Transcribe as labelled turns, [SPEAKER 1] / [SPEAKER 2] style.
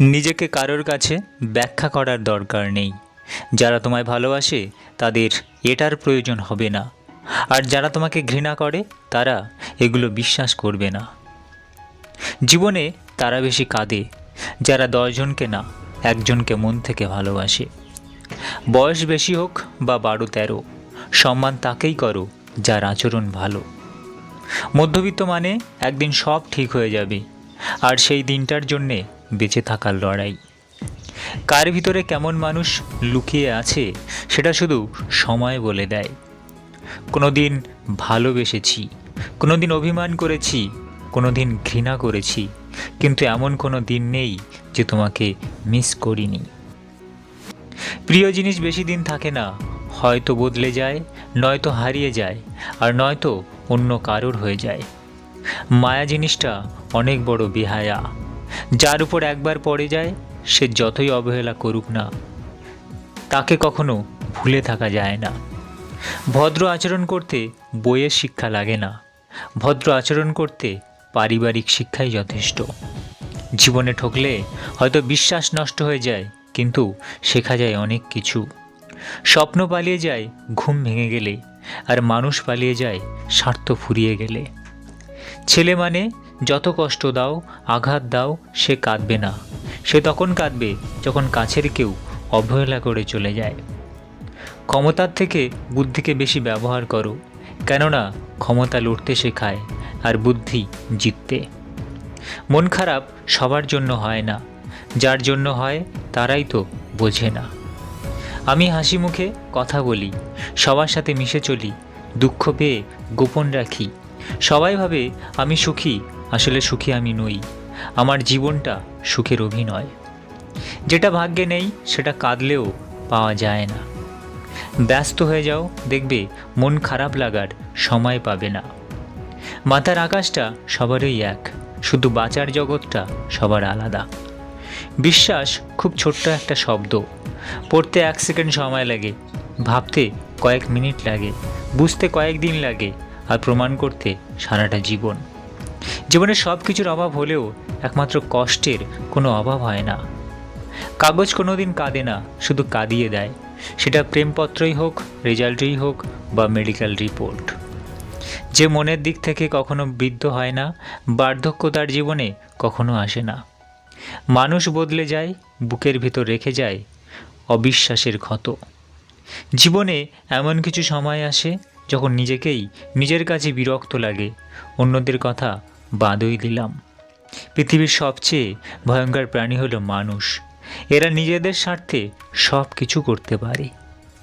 [SPEAKER 1] নিজেকে কারোর কাছে ব্যাখ্যা করার দরকার নেই। যারা তোমায় ভালোবাসে, তাদের এটার প্রয়োজন হবে না। আর যারা তোমাকে ঘৃণা করে, তারা এগুলো বিশ্বাস করবে না। জীবনে তারা বেশি কাঁদে, যারা দশজনকে না, একজনকে মন থেকে ভালোবাসে। বয়স বেশি হোক বা বারো তেরো, সম্মান তাকেই করো যার আচরণ ভালো। মধ্যবিত্ত মানে একদিন সব ঠিক হয়ে যাবে। আর সেই দিনটার জন্যে বেঁচে থাকার লড়াই। কার ভিতরে কেমন মানুষ লুকিয়ে আছে, সেটা শুধু সময় বলে দেয়। কোনো দিন ভালোবেসেছি কোনো দিন অভিমান করেছি কোনো দিন ঘৃণা করেছি, কিন্তু এমন কোনো দিন নেই যে তোমাকে মিস করিনি। প্রিয় জিনিস বেশি দিন থাকে না, হয়তো বদলে যায়, নয়তো হারিয়ে যায়, আর নয়তো অন্য কারোর হয়ে যায়। মায়া জিনিসটা অনেক বড় বেহায়া। যার উপর একবার পড়ে যায়, সে যতই অবহেলা করুক না, তাকে কখনো ভুলে থাকা যায় না। ভদ্র আচরণ করতে বইয়ের শিক্ষা লাগে না। ভদ্র আচরণ করতে পারিবারিক শিক্ষাই যথেষ্ট। জীবনে ঠকলে হয়তো বিশ্বাস নষ্ট হয়ে যায়, কিন্তু শেখা যায় অনেক কিছু। স্বপ্ন পালিয়ে যায়, ঘুম ভেঙে গেলে, আর মানুষ পালিয়ে যায়, স্বার্থ ফুরিয়ে গেলে। ছেলে মানে যত কষ্ট দাও, আঘাত দাও, সে কাঁদবে না। সে তখন কাঁদবে যখন কাছের কেউ অবহেলা করে চলে যায়। ক্ষমতার থেকে বুদ্ধিকে বেশি ব্যবহার করো, কেননা ক্ষমতা লড়তে শেখায় আর বুদ্ধি জিততে। মন খারাপ সবার জন্য হয় না, যার জন্য হয় তারাই তো বোঝে না। আমি হাসি মুখে কথা বলি, সবার সাথে মিশে চলি, দুঃখ পেয়ে গোপন রাখি সবাই ভাবে আমি সুখী, আসলে সুখী আমি নই। আমার জীবনটা সুখের অভিনয়। যেটা ভাগ্যে নেই, সেটা কাঁদলেও পাওয়া যায় না। ব্যস্ত হয়ে যাও, দেখবে মন খারাপ লাগার সময় পাবে না। মাথার আকাশটা সবারই এক, শুধু বাঁচার জগৎটা সবার আলাদা। বিশ্বাস খুব ছোট্ট একটা শব্দ। পড়তে এক সেকেন্ড সময় লাগে, ভাবতে কয়েক মিনিট লাগে, বুঝতে কয়েক দিন লাগে আর প্রমাণ করতে সারাটা জীবন। জীবনে সব কিছুর অভাব হলেও একমাত্র কষ্টের কোনো অভাব হয় না। কাগজ কোনো দিন কাঁদে না, শুধু কাঁদিয়ে দেয়। সেটা প্রেমপত্রই হোক, রেজাল্টই হোক বা মেডিকেল রিপোর্ট। যে মনের দিক থেকে কখনো বৃদ্ধ হয় না, বার্ধক্য তার জীবনে কখনো আসে না। মানুষ বদলে যায়, বুকের ভিতর রেখে যায় অবিশ্বাসের ক্ষত। জীবনে এমন কিছু সময় আসে যখন নিজেকেই নিজের কাছে বিরক্ত লাগে, অন্যদের কথা বাদই দিলাম। পৃথিবীর সবচেয়ে ভয়ঙ্কর প্রাণী হলো মানুষ। এরা নিজেদের স্বার্থে সব কিছু করতে পারে।